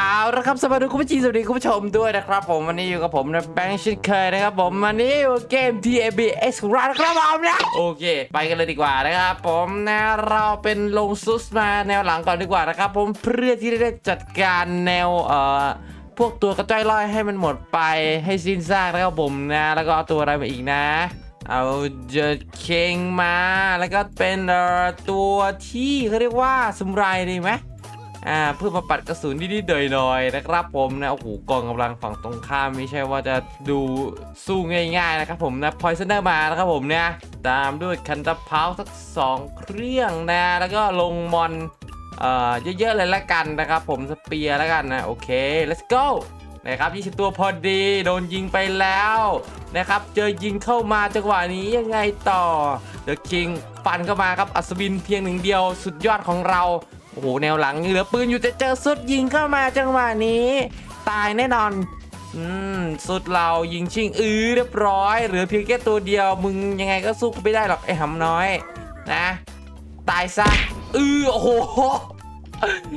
เอาละครับสวัสดีคุณผู้ชมสวัสดีคุณผู้ชมด้วยนะครับผมวันนี้อยู่กับผมนะแบงค์ชินเคยนะครับผมวันนี้อยู่เกม TAB X ของเรานครับผมนะโอเค ไปกันเลยดีกว่านะครับผมนะเราเป็นลงซุสมาแนวหลังก่อนดีกว่านะครับผมเพื่อที่จะได้จัดการแนวเอ่อพวกตัวกระจ้อยลอยให้มันหมดไปให้สิ้นซากนะครับผมนะแล้วก็เอาตัวอะไรมาอีกนะเอาเจอเคงมา แล้วก็เป็นเอ่อตัวที่เขาเรียกว่าสมุไรดีไหม อ่าเพื่อมาปัดกระสุนนิดๆหน่อยๆนะครับผมนะโอ้โหกองกำลังฝั่งตรงข้ามไม่ใช่ว่าจะดูสู้ง่ายๆนะครับผมนะพอยเซนเนอร์มานะครับผมเนี่ยตามด้วยคันตะเพาสักสองเครื่องนะแล้วก็ลงมอนเอ่อเยอะๆเลยละกันนะครับผมสเปียร์ล้วกันนะโอเค let's go นะครับ20 ตัวพอดีโดนยิงไปแล้วนะครับเจอยิงเข้ามาจังหวะนี้ยังไงต่อเดอะคิงฟันเข้ามาครับอัศวินเพียงหนึ่งเดียวสุดยอดของเรา โอ้โหแนวหลังเหลือปืนอยู่จะเจอสุดยิงเข้ามาจังหวะนี้ ตายแน่นอนอืมสุดเรายิงชิงอื้อเรียบร้อยเหลือเพียงแค่ตัวเดียวมึงยังไงก็สู้ไม่ได้หรอกไอ้หำน้อย นะ ตายซะอือโอ้โห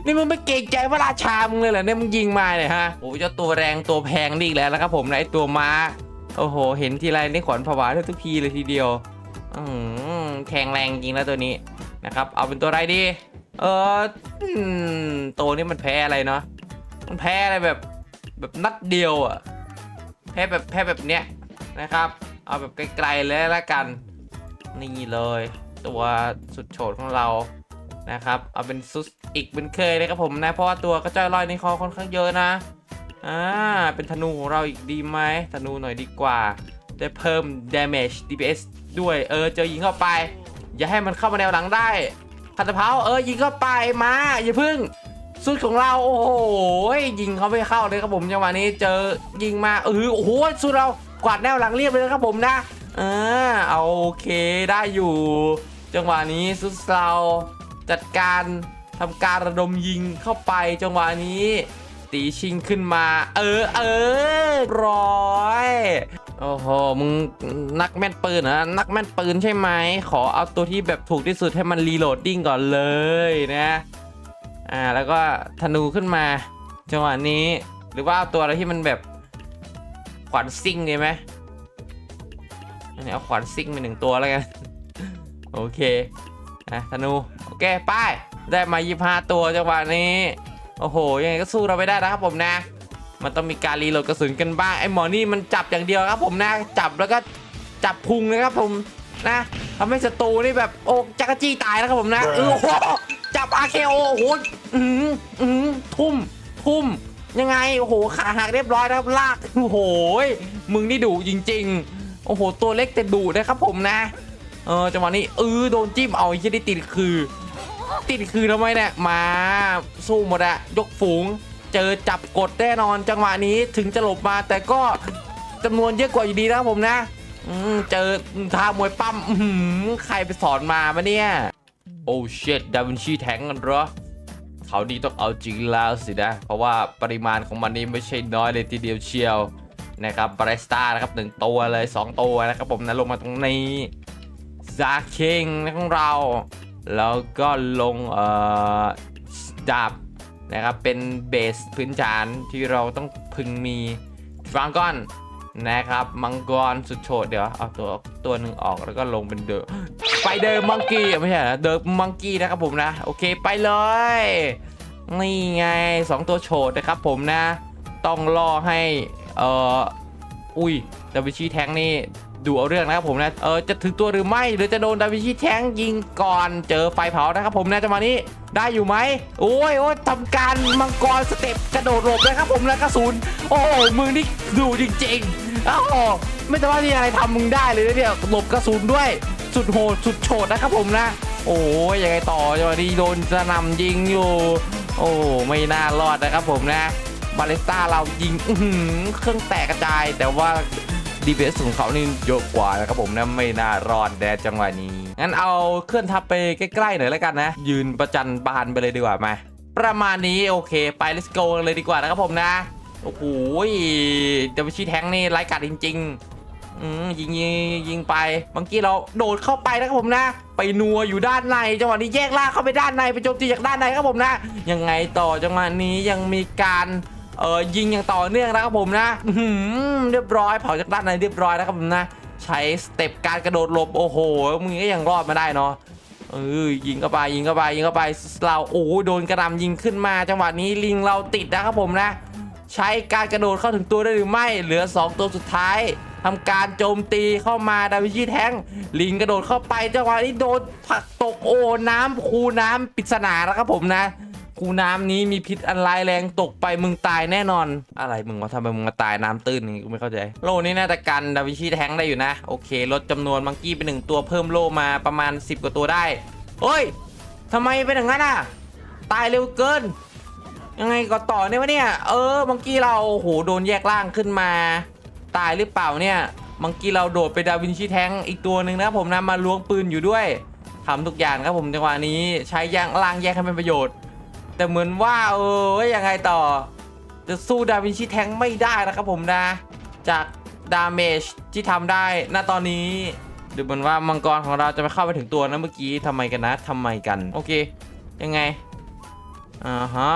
นี่มึงไม่เกรงใจพระราชามึงเลยเหรอเนี่ยมึงยิงมาเนี่ยฮะโอ้เจ้าตัวแรงตัวแพงนี่แล้วนะครับผมนะไอตัวม้าโอ้โห เห็นทีไรนี่ขวัญผวาทุกทีเลยทีเดียวอืมแข็งแรงจริงแล้วตัวนี้นะครับ เอาเป็นตัวอะไรดี เอออืมตัวนี้มันแพ้อะไรเนาะมันแพ้อะไรแบบแบบนัดเดียวอะแพ้แบบแพ้แบบเนี้ยนะครับ เอาแบบไกลๆเลยละกัน นี่เลย ตัวสุดโฉดของเรานะครับ เอาเป็นซุสอีกเป็นเคยเลยครับผมนะ เพราะว่าตัวกระจายลอยในคอค่อนข้างเยอะนะอ่าเป็นธนูของเราอีกดีไหมธนูหน่อยดีกว่า ได้เพิ่ม damage DPS ด้วยเออเจอยิงเข้าไป อย่าให้มันเข้ามาแนวหลังได้ คันตะเพาเออยิงเข้าไปมาอย่าพึ่งสุดของเราโอ้โหยิงเขาไม่เข้าเลยครับผมจังหวะนี้เจอยิงมาเออโอ้โหสุดเรากวาดแนวหลังเรียบเลยนะครับผมนะเออเอาโอเคได้อยู่ จังหวะนี้สุดเราจัดการทำการระดมยิงเข้าไปจังหวะนี้ ตีชิงขึ้นมา เออเออร้อย โอ้โห มึงนักแม่นปืนเหรอนักแม่นปืนใช่ไหม ขอเอาตัวที่แบบถูกที่สุดให้มันรีโหลดดิ้งก่อนเลยนะ อ่า แล้วก็ธนูขึ้นมา จังหวะนี้ หรือว่าเอาตัวอะไรที่มันแบบขวานซิ่งดีไหมอันนี้เอาขวานซิ่งไปหนึ่งตัวแล้วกัน โอเคอะธนู โอเค ไป้ายได้มา 25 ตัวจังหวะนี้ โอ้โห ยังไงก็สู้เราไม่ได้นะครับผมนะ มันต้องมีการรีโหลดกระสุนกันบ้างไอ้หมอนี่มันจับอย่างเดียวครับ ผมนะจับแล้วก็จับพุงนะครับผมนะทำให้ศัตรูนี่แบบโอ้จักรจี้ตายนะครับผมนะเออโอ้โหจับอาเคโอโอ้โหอืมอืมทุ่มทุ่มยังไงโอ้โหขาหักเรียบร้อยนะครับลากโอ้โหมึงนี่ดุจริง ๆ โอ้โห ตัวเล็กแต่ดุนะครับผมนะ เออจังหวะนี้เออโดนจิ้มเอาไอ้ที่ได้ติดคือ ติดคือทำไมเนี่ยมาสู้หมดอะยกฝูง เจอจับกดแน่นอนจังหวะนี้ถึงจะหลบมาแต่ก็จำนวนเยอะกว่าอยู่ดีนะผมนะอืเจอท่ามวยปั้มใครไปสอนมามาเนี่ย โอ้เชดดาวินชีแทงกันเหรอเขาดีต้องเอาจริงแล้วสินะ เพราะว่าปริมาณของมันนี่ไม่ใช่น้อยเลยทีเดียวเชียวนะครับบาริสต้านะครับหนึ่งตัวเลย 2 ตัวนะครับผมนะลงมาตรงนี้ซาคิงของเรา แล้วก็ลงเอ่อดาบ นะครับเป็นเบสพื้นฐานที่เราต้องพึงมีฟรังกอนนะครับมังกรสุดโฉดเดี๋ยวเอาตัวตัวหนึ่งออกแล้วก็ลงเป็นเดอะไปเดอมังกี้ไม่ใช่เดอะมังกี้นะครับผมนะ โอเคไปเลย นี่ไง 2 ตัวโฉดนะครับผมนะ ต้องล่อให้เอ่ออุ้ยดาวิชีแทงนี่ ดูเอาเรื่องนะครับผมนะเออจะถึงตัวหรือไม่หรือจะโดนดาวิชีแทงยิงก่อนเจอไฟเผานะครับผมนะจังหวะนี้ได้อยู่ไหมโอ้ยโอ้ยทำการมังกรสเต็ปกระโดดหลบเลยครับผมนะกระสุนโอ้ยมึงนี่ดูจริงๆอ้าวไม่แต่ว่าที่อะไรทำมึงได้เลยนะเนี่ยหลบกระสุนด้วยสุดโหดสุดโฉดนะครับผมนะ โอ้ยยังไงต่อจังหวะนี้โดนจะนำยิงอยู่ โอ้ไม่น่ารอดนะครับผมนะบาเลสต้าเรายิงเครื่องแตกกระจายแต่ว่า DPS ของเขานี่เยอะกว่านะครับผมนะไม่น่ารอดแดดจังหวะนี้ งั้นเอาเคลื่อนทัพไปใกล้ๆหน่อยแล้วกันนะ ยืนประจันบานไปเลยดีกว่ามา ประมาณนี้โอเคไป let's go เลยดีกว่านะครับผมนะ โอ้โหดับชิแทงนี่ไร้กัดจริงๆอืมยิงยิงยิงไปบางกี้เราโดดเข้าไปนะครับผมนะ ไปนัวอยู่ด้านในจังหวะนี้แยกล่าเข้าไปด้านในไปโจมตีจากด้านในครับผมนะ ยังไงต่อจังหวะนี้ยังมีการ เออยิงอย่างต่อเนื่องนะครับผมนะเรียบร้อยเผาจากด้านในเรียบร้อยนะครับผมนะใช้สเต็ปการกระโดดหลบโอ้โหมึงก็ยังรอดมาได้เนาะเออยิงเข้าไปยิงเข้าไปยิงเข้าไปเราโอ้โหโดนกระหนำยิงขึ้นมา จังหวะนี้ลิงเราติดนะครับผมนะ ใช้การกระโดดเข้าถึงตัวได้หรือไม่เหลือ 2 ตัวสุดท้ายทำการโจมตีเข้ามาดาวิชีแทงลิงกระโดดเข้าไปจังหวะนี้โดนผลักตกโอ้น้ำคูน้ำปริศนาแล้วครับผมนะ คูน้ำนี้มีพิษอันร้ายแรงตกไปมึงตายแน่นอน อะไรมึงวะทำไมมึงมาตายน้ำตื้นนี่กูไม่เข้าใจ โล่นี้น่าจะกันดาวิชีแทงได้อยู่นะ โอเค ลดจำนวนมังกี้ไปหนึ่งตัวเพิ่มโลมาประมาณ 10 กว่าตัวได้เฮ้ยทำไมเป็นอย่างนั้นอะ ตายเร็วเกิน ยังไงก็ต่อเนี่ยวะเนี่ย เออมังกี้เราโอ้โหโดนแยกล่างขึ้นมา ตายหรือเปล่าเนี่ยมังกี้เราโดดไปดาวินชีแทงอีกตัวหนึ่งนะผมนะมาล้วงปืนอยู่ด้วยทำทุกอย่างครับผมจังหวะนี้ใช้ยางล่างแยกให้เป็นประโยชน์ แต่เหมือนว่าเออยังไงต่อ จะสู้ดาวินชีแทงไม่ได้นะครับผมนะ จากดาเมจที่ทำได้ณตอนนี้ดูเหมือนว่ามังกรของเราจะไม่เข้าไปถึงตัวนะเมื่อกี้ทำไมกันนะทำไมกัน โอเค ยังไงอ่าฮะ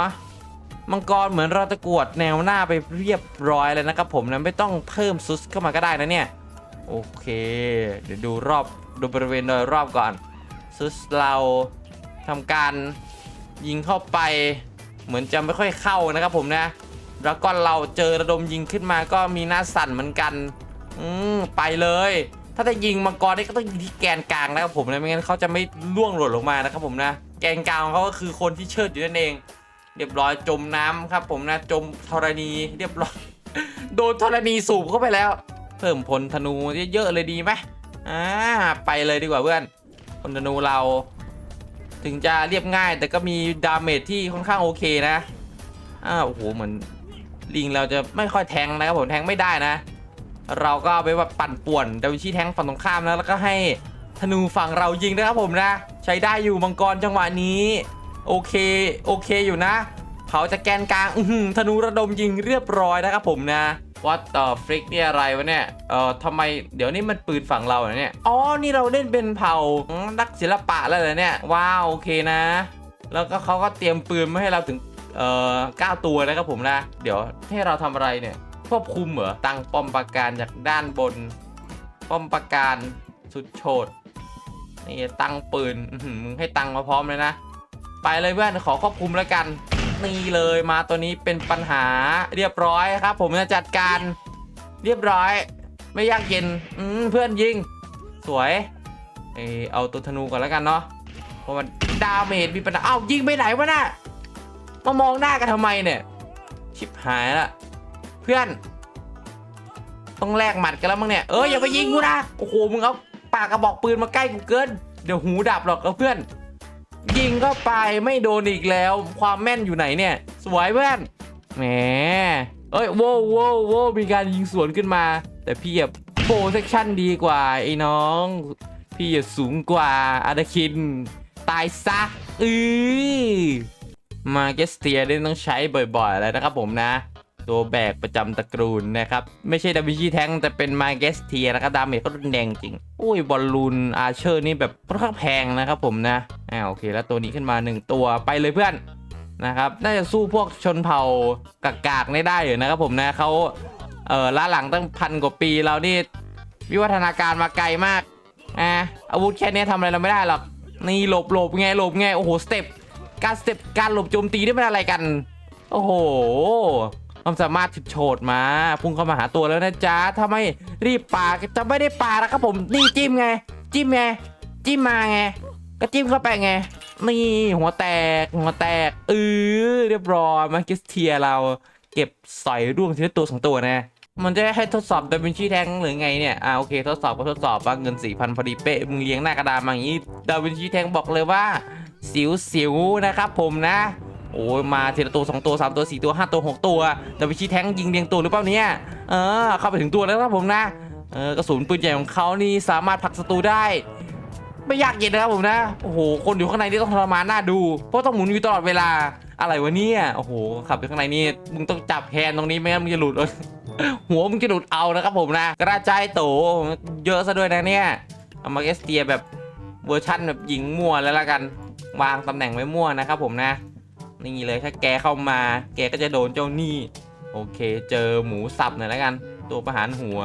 มังกรเหมือนเราตะกวดแนวหน้าไปเรียบร้อยแล้วนะครับผมนะไม่ต้องเพิ่มซุสเข้ามาก็ได้นะเนี่ย โอเค เดี๋ยวดูรอบดูบริเวณโดยรอบก่อน ซุสเราทำการ ยิงเข้าไปเหมือนจะไม่ค่อยเข้านะครับผมนะ แล้วก็เราเจอระดมยิงขึ้นมาก็มีหน้าสั่นเหมือนกัน อืมไปเลย ถ้าจะยิงมังกรนี่ก็ต้องยิงที่แกนกลางนะครับผมนะไม่งั้นเขาจะไม่ล่วงหล่นลงมานะครับผมนะ แกนกลางของเขาก็คือคนที่เชิดอยู่นั่นเอง เรียบร้อยจมน้ำครับ ผมนะจมธรณีเรียบร้อย โดนธรณีสูบเข้าไปแล้ว เพิ่มพลธนูเยอะๆเลยดีไหมอ่าไปเลยดีกว่าเพื่อนพลธนูเรา ถึงจะเรียบง่ายแต่ก็มีดาเมจที่ค่อนข้างโอเคนะอ้าวโอ้โหเหมือนลิงเราจะไม่ค่อยแทงนะครับผมแทงไม่ได้นะ เราก็ไปแบบปั่นป่วนดาวิชีแทงฝั่งตรงข้ามนะแล้วก็ให้ธนูฝั่งเรายิงนะครับผมนะ ใช้ได้อยู่มังกรจังหวะนี้โอเคโอเคอยู่นะเผาจากแกนกลางอือหือธนูระดมยิงเรียบร้อยนะครับผมนะ วัดต่อฟริกนี่อะไรวะเนี่ย เอ่อทำไมเดี๋ยวนี้มันปืนฝั่งเราเนี่ย อ๋อ นี่เราเล่นเป็นเผ่านักศิลปะแล้วเหรอเนี่ย ว้าว โอเคนะ แล้วก็เขาก็เตรียมปืนมาให้เราถึง เอ่อ9ตัวนะครับผมนะ เดี๋ยวให้เราทำอะไรเนี่ย ควบคุมเหรอ ตั้งป้อมปราการจากด้านบน ป้อมปราการสุดโฉดนี่ตั้งปืนมึงให้ตังมาพร้อมเลยนะ ไปเลยเพื่อนขอควบคุมแล้วกัน นี่เลยมาตัวนี้เป็นปัญหาเรียบร้อยครับ ผมจะจัดการเรียบร้อย ไม่ยากเย็นอืมเพื่อนยิง สวยเออเอาตัวธนูก่อนแล้วกันเนาะเพราะมันดาเมจมีปัญหาเอ้ายิงไปไหนวะน่ะมามองหน้ากันทำไมเนี่ยชิบหายละเพื่อน ต้องแลกหมัดกันแล้วมั้งเนี่ยเอออย่าไปยิงกูนะโอ้โหมึงเอาปากกระบอกปืนมาใกล้กูเกิน เดี๋ยวหูดับหรอกเอาเพื่อน ยิงเข้าไปไม่โดนอีกแล้ว ความแม่นอยู่ไหนเนี่ย สวยเพื่อนแหมเอ้ยโว้วโว้โว้มีการยิงสวนขึ้นมา แต่พี่อะโปรเซคชั่นดีกว่าไอ้น้อง พี่อะสูงกว่าอาดาคิน ตายซะอือมาเกสเตียได้ต้องใช้บ่อยๆ แล้วนะครับผมนะ ตัวแบกประจำตระกูลนะครับ ไม่ใช่ดาวิชีแทงแต่เป็นมาเกสเทียนะครับดาเมจเขารุนแรงจริง อุ้ยบอลลูนอาเชอร์นี่แบบค่อนข้างแพงนะครับผมนะอ่าโอเค แล้วตัวนี้ขึ้นมา 1 ตัวไปเลยเพื่อนนะครับ น่าจะสู้พวกชนเผ่ากากากไม่ได้อยู่นะครับผมนะเขาเออล้าหลังตั้งพันกว่าปีเรานี่วิวัฒนาการมาไกลมากอ่าอาวุธแค่นี้ทำอะไรเราไม่ได้หรอกนี่หลบหลบไงหลบไงโอ้โหสเต็ปการสเต็ปการหลบโจมตีนี่เป็นอะไรกัน โอ้โห ความสามารถถิบโฉดมา พุ่งเข้ามาหาตัวแล้วนะจ๊ะถ้าไม่รีบปาจะไม่ได้ปาแล้วครับผมนี่จิ้มไง จิ้มไง จิ้มมาไง ก็จิ้มเข้าไปไง นี่หัวแตกหัวแตกเออเรียบร้อยมาคิสเทียเราเก็บสอยร่วงทีละตัวสองตัวนะมันจะให้ทดสอบดาวินชีแทงหรือไงเนี่ย อ่าโอเค ทดสอบก็ทดสอบว่าเงิน4ี่พันพอดีเป๊ะ มึงเลี้ยงหน้ากระดานมาอย่างนี้ ดาวินชีแทงบอกเลยว่า สิวสิวๆนะครับผมนะ โอ้ยมาทีละตัวสองตัวสามตัวสี่ตัวห้าตัวหกตัวดาวินชีแทงยิงเรียงตัวหรือเปล่าเนี่ยเออเข้าไปถึงตัวแล้วครับผมนะเออกระสุนปืนใหญ่ของเขานี่สามารถผลักศัตรูได้ ไม่ยากเย็นนะครับผมนะโอ้โหคนอยู่ข้างในนี่ต้องทรมานหน่าดู เพราะต้องหมุนอยู่ตลอดเวลาอะไรวะเนี่ยโอ้โหขับอยู่ข้างในนี่มึงต้องจับแฮนด์ตรงนี้ไม่งั้นมึงจะหลุดหัวมึงจะหลุดเอานะครับผมนะ กระจายโตเยอะซะด้วยนะเนี่ยเอามาเกสเตียแบบเวอร์ชั่นแบบหญิงมั่วแล้วละกันวางตำแหน่งไว้มั่วนะครับผมนะ นี่เลยถ้าแกเข้ามา แกก็จะโดนเจ้าหนี้ โอเค เจอหมูสับหน่อยแล้วกัน ตัวประหารหัว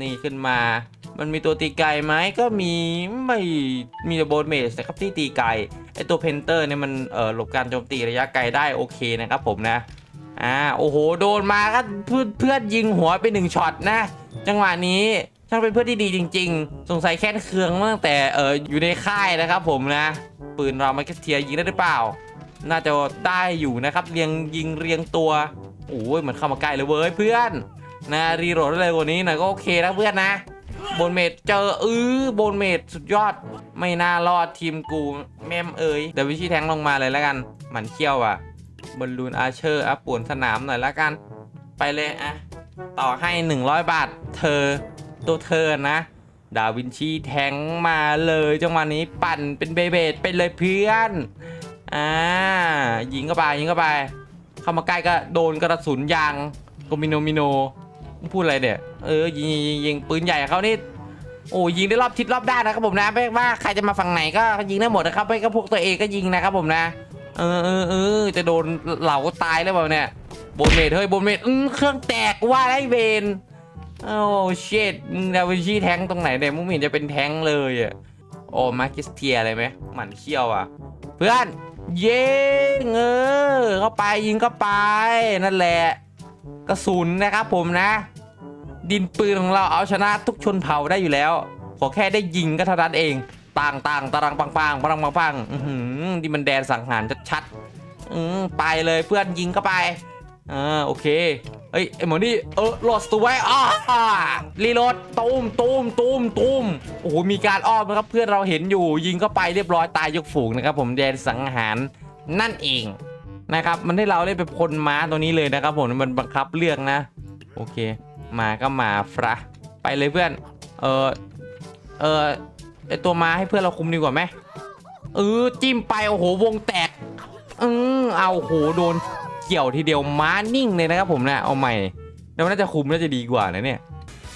นี่ขึ้นมา มันมีตัวตีไกลไหมก็มีไม่มีแต่โบนเมสนะครับที่ตีไกลไอตัวเพนเตอร์เนี่ยมันเอ่อหลบการโจมตีระยะไกลได้โอเคนะครับผมนะอ่าโอ้โหโดนมาก็เพื่อนเพื่อนยิงหัวไปหนึ่งช็อตนะ จังหวะนี้ช่างเป็นเพื่อนที่ดีจริง ๆ สงสัยแค้นเคืองตั้งแต่เอออยู่ในค่ายนะครับผมนะ ปืนเรามาเกสเทียยิงได้หรือเปล่า น่าจะได้อยู่นะครับเรียงยิงเรียงตัวโอ้ยเหมือนเข้ามาใกล้เลยเว้ยเพื่อนนะรีโหลดได้เลยกว่านี้น่อยก็โอเคนะเพื่อนนะโบนเมดเจออื้อโบนเมดสุดยอด ไม่น่ารอดทีมกูแม่มเอ๋ยเดี๋ยววิชีแทงลงมาเลยแล้วกันหมันเขี้ยวอะบอลลูนอาเชอร์อะป่วนสนามหน่อยและกัน ไปเลยอะต่อให้ 100 บาท เธอตัวเธอนะ ดาวินชีแทงมาเลยจังหวะนี้ปั่นเป็นเบเบดไปเลยเพื่อน อ่ายิงเข้าไปยิงเข้าไป เข้ามาใกล้ก็โดนกระสุนยางโกมิโนมิโนพูดอะไรเนี่ยเออยิงยิงยิงปืนใหญ่เขานี่โอ้ยิงได้รอบทิศรอบด้านนะครับผมนะไม่ว่าใครจะมาฝั่งไหนก็ยิงได้หมดนะครับไม่ก็พวกตัวเองก็ยิงนะครับผมนะ เออเออเออจะโดนเหล่าตายแล้วเปล่าเนี่ยบนเมดเฮ้ยบนเมดอืมเครื่องแตกว่าได้เวนโอ้เชดมึงดาวินชีแทงตรงไหนเนี่ยมึงไม่เห็นจะเป็นแทงเลยอะโอ้มาคิสเทียอะไรไหมหมันเขี้ยวอะ เพื่อน ยิงเออเข้าไปยิงเข้าไปนั่นแหละกระสุนนะครับผมนะ ดินปืนของเราเอาชนะทุกชนเผ่าได้อยู่แล้ว ขอแค่ได้ยิงก็เท่านั้นเองต่างต่างตารางปังปังปังปังปังอื้มที่มันแดนสังหารชัดๆไปเลยเพื่อนยิงเข้าไปอ่าโอเค เฮ้ยไอหมอนี่เออหลดตัวไว้อ่ารีโหลดตูมตูมตูมตูมโอ้โหมีการอ้อมนะครับเพื่อนเราเห็นอยู่ยิงเข้าไปเรียบร้อยตายยกฝูงนะครับผมแดนสังหารนั่นเองนะครับมันให้เราได้ไปพลม้าตัวนี้เลยนะครับผมมันบังคับเลือกนะ โอเค มาก็มาฟระไปเลยเพื่อน เออเออไอตัวม้าให้เพื่อนเราคุมดีกว่าไหมเออจิ้มไปโอ้โหวงแตกเอืมเอาโหโดน เกี่ยวทีเดียวม้านิ่งเลยนะครับผมนะเอาใหม่แล้วน่าจะคุมน่าจะดีกว่านะเนี่ย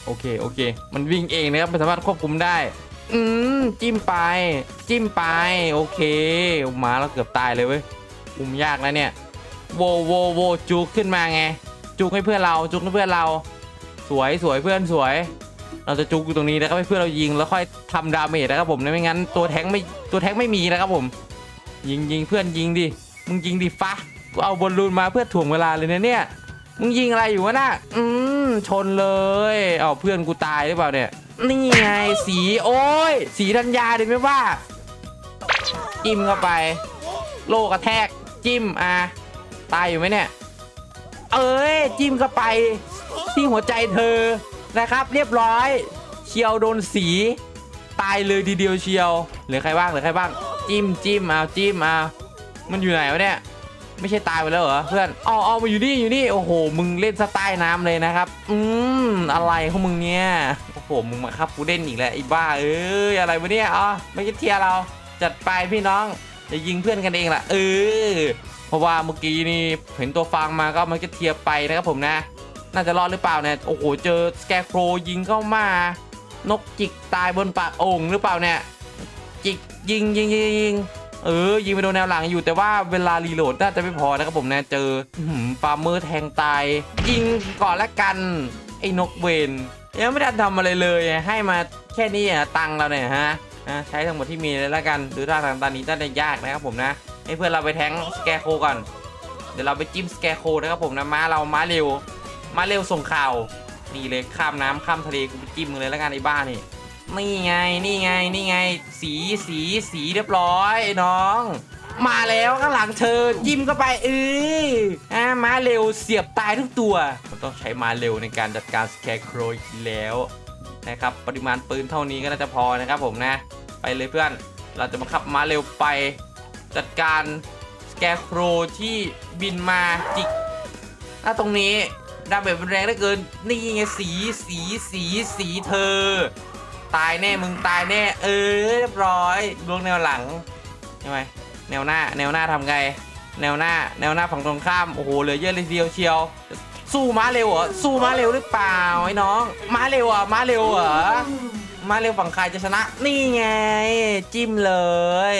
โอเคโอเค มันวิ่งเองนะครับมันสามารถควบคุมได้ อืมจิ้มไป จิ้มไป โอเคม้าเราเกือบตายเลยเว้ยคุมยากนะเนี่ยโวโวโวจุกขึ้นมาไง จุกให้เพื่อนเราจุกให้เพื่อนเรา สวยสวยเพื่อนสวย เราจะจุกอยู่ตรงนี้นะครับให้เพื่อนเรายิงแล้วค่อยทำดาเมจนะครับผมไม่งั้นตัวแทงค์ไม่ตัวแทงค์ไม่มีนะครับผม ยิงยิงเพื่อนยิงดิมึงยิงดิฟ้า เอาบอลลูนมาเพื่อถ่วงเวลาเลยนะเนี่ย มึงยิงอะไรอยู่วะน่ะอืมชนเลยเอาเพื่อนกูตายหรือเปล่าเนี่ย นี่ไงสีโอ้ย สีธัญญาดิไม่ว่า จิ้มเข้าไป โลกระแทกจิ้มอะตายอยู่ไหมเนี่ย เอ้ยจิ้มเข้าไป ที่หัวใจเธอนะครับ เรียบร้อยเชียวโดนสีตายเลยทีเดียวเชียวเหลือใครบ้างเหลือใครบ้าง จิ้มจิ้มเอาจิ้มเอามันอยู่ไหนวะเนี่ย ไม่ใช่ตายไปแล้วเหรอเพื่อนอ๋อเอามาอยู่นี่อยู่นี่โอ้โห มึงเล่นสไตล์น้ำเลยนะครับ อืมอะไรของมึงเนี่ยโอ้โหมึงมาครับกูเล่นอีกแล้วไอ้บ้าเอ้ยอะไรวะเนี่ยอ๋อไม่ใช่เทียเราจัดไปพี่น้องจะยิงเพื่อนกันเองล่ะเออเพราะว่าเมื่อกี้นี่เห็นตัวฟังมาก็มันจะเทียไปนะครับผมนะ น่าจะรอดหรือเปล่าเนี่ยโอ้โหเจอสแกโครยิงเข้ามานกจิกตายบนปากโอ่งหรือเปล่าเนี่ยจิกยิงยิงยิงยิง เออ ยิงไปโดนแนวหลังอยู่แต่ว่าเวลารีโหลดน่าจะไม่พอนะครับผมนะเจอฟาร์มเมอร์แทงตาย ยิงก่อนละกัน ไอ้นกเวนยังไม่ได้ทำอะไรเลยให้มาแค่นี้ตังเราเนี่ยฮะใช้ทั้งหมดที่มีเลยละกันดูท่าทางตอนนี้น่าจะยากนะครับผมนะให้เพื่อนเราไปแทงสแกโคก่อนเดี๋ยวเราไปจิ้มสแกโคนะครับผมนะม้าเราม้าเร็วม้าเร็วส่งข่าวนี่เลยข้ามน้ำข้ามทะเลกูไปจิ้มมึงเลยแล้วกันไอ้บ้านี่ นี่ไงนี่ไงนี่ไง สีสีสีเรียบร้อยน้อง มาแล้วข้างหลังเธอจิ้มเข้าไปเอออะม้าเร็วเสียบตายทุกตัว มันต้องใช้มาเร็วในการจัดการสแกโครอีกแล้วนะครับปริมาณปืนเท่านี้ก็น่าจะพอนะครับผมนะ ไปเลยเพื่อน เราจะมาขับมาเร็วไป จัดการสแกโครที่บินมาจิกถ้าตรงนี้ดาเมจมันแรงเหลือเกินนี่ไงสีสีสีสีเธอ ตายแน่มึงตายแน่ เออเรียบร้อยลวงแนวหลังใช่ไหมแนวหน้าแนวหน้าทำไง แนวหน้า แนวหน้าฝั่งตรงข้ามโอ้โหเหลือเยอะเลยเดียวเชียว สู้ม้าเร็วเหรอสู้ม้าเร็วหรือเปล่าไอ้น้องม้าเร็วเหรอะม้าเร็วเหรอมาเร็วฝั่งใครจะชนะ นี่ไง จิ้มเลย